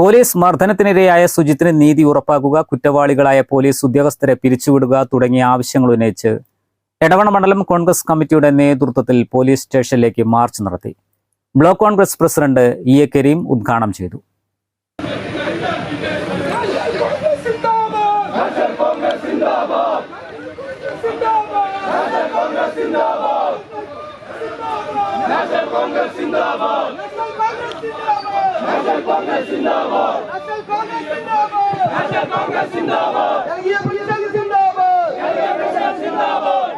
Police മർദ്ദനത്തിനിരയായ സുജിത്തിന് നീതി ഉറപ്പാക്കുക കുറ്റവാളികളായ police ഉദ്യോഗസ്ഥരെ പിരിച്ചുവിടുക തുടങ്ങിയ ആവശ്യങ്ങൾ ഉന്നയിച്ച് എടവണ മണ്ഡലം കോൺഗ്രസ് കമ്മിറ്റിയുടെ നേതൃത്വത്തിൽ പോലീസ് സ്റ്റേഷനിലേക്ക് മാർച്ച് നടത്തി. Block Congress president E A Karim ഉദ്ഘാടനം ചെയ്തു. ജനകീയ പോലീസ് സിന്ദാബാദ്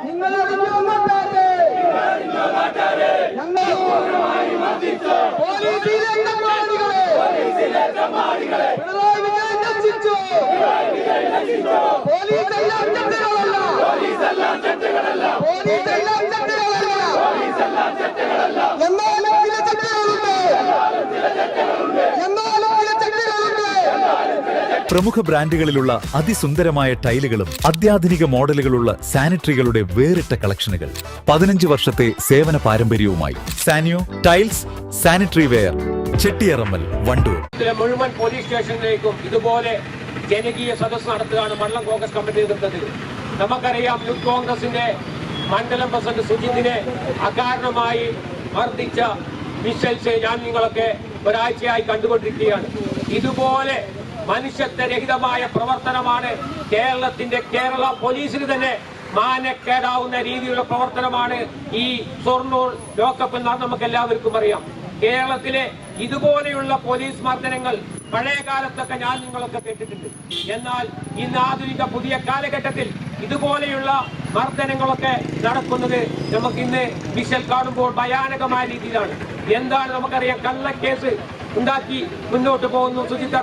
നിങ്ങൾ അറിഞ്ഞോ നാട്ടാരെ? ഞങ്ങൾ പോലീസിലെ തെമ്മാടികളെ പിണറായി വിജയൻ രക്ഷിച്ചു. പോലീസെല്ലാം ചെറ്റുകളല്ല പോലീസെല്ലാം ചെറ്റുകളല്ല എന്നാലും പ്രമുഖ ബ്രാൻഡുകളിലുള്ള അതിസുന്ദരമായ ടൈലുകളും അത്യാധുനിക മോഡലുകളുള്ള സാനിറ്ററികളുടെ വേറിട്ട കളക്ഷനുകൾ. പതിനഞ്ച് വർഷത്തെ സേവന പാരമ്പര്യവുമായി Sanio tiles sanitary ware Chettiyarammal Wandoor. മുഴുവൻ പോലീസ് സ്റ്റേഷനിലേക്കും ഇതുപോലെ ജനകീയ സദസ്സ് നടത്തുകയാണ് മണ്ഡലം കോൺഗ്രസ് കമ്മിറ്റി നേതൃത്വത്തിൽ. നമുക്കറിയാം യൂത്ത് കോൺഗ്രസിന്റെ മണ്ഡലം പ്രസിഡന്റ് സുജിത്തിനെ അകാരണമായി മർദ്ദിച്ച വിഷ്വൽസ് ഞാൻ നിങ്ങളൊക്കെ ഒരാഴ്ചയായി കണ്ടുകൊണ്ടിരിക്കുകയാണ്. ഇതുപോലെ മനുഷ്യത്വരഹിതമായ പ്രവർത്തനമാണ് കേരളത്തിന്റെ കേരള പോലീസിന് തന്നെ മാനക്കേടാവുന്ന രീതിയിലുള്ള പ്രവർത്തനമാണ് ഈ ഷൊർണൂർ ലോക്കപ്പ് എന്നാണ് നമുക്ക് എല്ലാവർക്കും അറിയാം. കേരളത്തിലെ ഇതുപോലെയുള്ള പോലീസ് മർദ്ദനങ്ങൾ പഴയ കാലത്തൊക്കെ ഞാൻ നിങ്ങളൊക്കെ കേട്ടിട്ടുണ്ട്. എന്നാൽ ഇന്ന് ആധുനിക പുതിയ കാലഘട്ടത്തിൽ ഇതുപോലെയുള്ള മർദ്ദനങ്ങളൊക്കെ നടക്കുന്നത് നമുക്ക് ഇന്ന് വിഷൽ കാണുമ്പോൾ ഭയാനകമായ രീതിയിലാണ്. എന്താണ് നമുക്കറിയാം? കള്ളക്കേസ് ഉണ്ടാക്കി മുന്നോട്ട് പോകുന്നു. സുജിത്ത്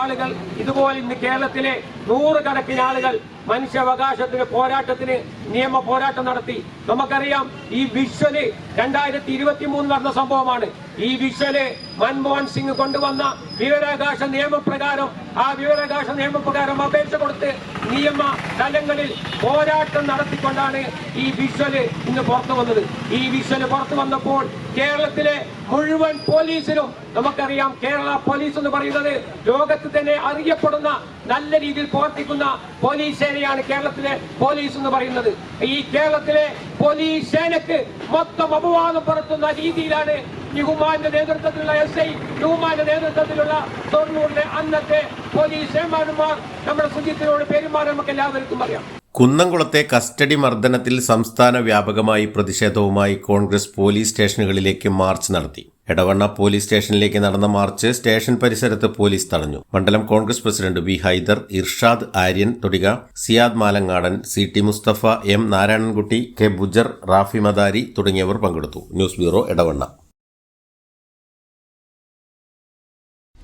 ആളുകൾ ഇതുപോലെ ഇന്ന് കേരളത്തിലെ നൂറുകണക്കിന് ആളുകൾ മനുഷ്യാവകാശത്തിന് പോരാട്ടത്തിന് നിയമ പോരാട്ടം നടത്തി. നമുക്കറിയാം ഈ വിഷ്വൽ രണ്ടായിരത്തി ഇരുപത്തി മൂന്ന് നടന്ന സംഭവമാണ്. ഈ വിഷ്വൽ മൻമോഹൻ സിംഗ് കൊണ്ടുവന്ന വിവരാകാശ നിയമപ്രകാരം ആ വിവരാകാശ നിയമപ്രകാരം അപേക്ഷ കൊടുത്ത് നിയമ തലങ്ങളിൽ പോരാട്ടം നടത്തിക്കൊണ്ടാണ് ഈ വിഷ്വൽ ഇന്ന് പുറത്തു വന്നത്. ഈ വിഷ്വൽ പുറത്തു വന്നപ്പോൾ കേരളത്തിലെ മുഴുവൻ പോലീസിനും നമുക്കറിയാം കേരള പോലീസ് എന്ന് പറയുന്നത് ലോകത്ത് തന്നെ അറിയപ്പെടുന്ന നല്ല രീതിയിൽ പ്രവർത്തിക്കുന്ന പോലീസ് സേനയാണ് കേരളത്തിലെ പോലീസ് എന്ന് പറയുന്നത്. ഈ കേരളത്തിലെ പോലീസ് സേനക്ക് മൊത്തം അപവാദം പുറത്തുന്ന രീതിയിലാണ് യുഹുമാന്റെ നേതൃത്വത്തിലുള്ള എസ് ഐ യുഹുമാന്റെ നേതൃത്വത്തിലുള്ള തൊണ്ണൂറിലെ അന്നത്തെ പോലീസ് സേമാനുമാർ നമ്മുടെ സുജിത്തിനോട് പെരുമാറി നമുക്ക് എല്ലാവർക്കും അറിയാം. കുന്നംകുളത്തെ കസ്റ്റഡി മർദ്ദനത്തിൽ സംസ്ഥാന വ്യാപകമായി പ്രതിഷേധവുമായി കോൺഗ്രസ് പോലീസ് സ്റ്റേഷനുകളിലേക്ക് മാർച്ച് നടത്തി. എടവണ്ണ പോലീസ് സ്റ്റേഷനിലേക്ക് നടന്ന മാർച്ച് സ്റ്റേഷൻ പരിസരത്ത് പോലീസ് തടഞ്ഞു. മണ്ഡലം Congress president V Hyder Irshad Aryan തുടിക Siyad Malangadan C T Mustafa M Narayanankutty K Bujar Rafi Madari തുടങ്ങിയവർ പങ്കെടുത്തു. News bureau Edavanna.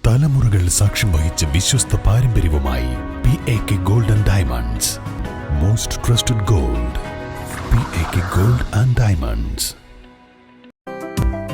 തലമുറകൾ സാക്ഷ്യം വഹിച്ച വിശ്വസ്ത പാരമ്പര്യവുമായി P A K gold and diamonds. Most trusted gold P A K gold and diamonds.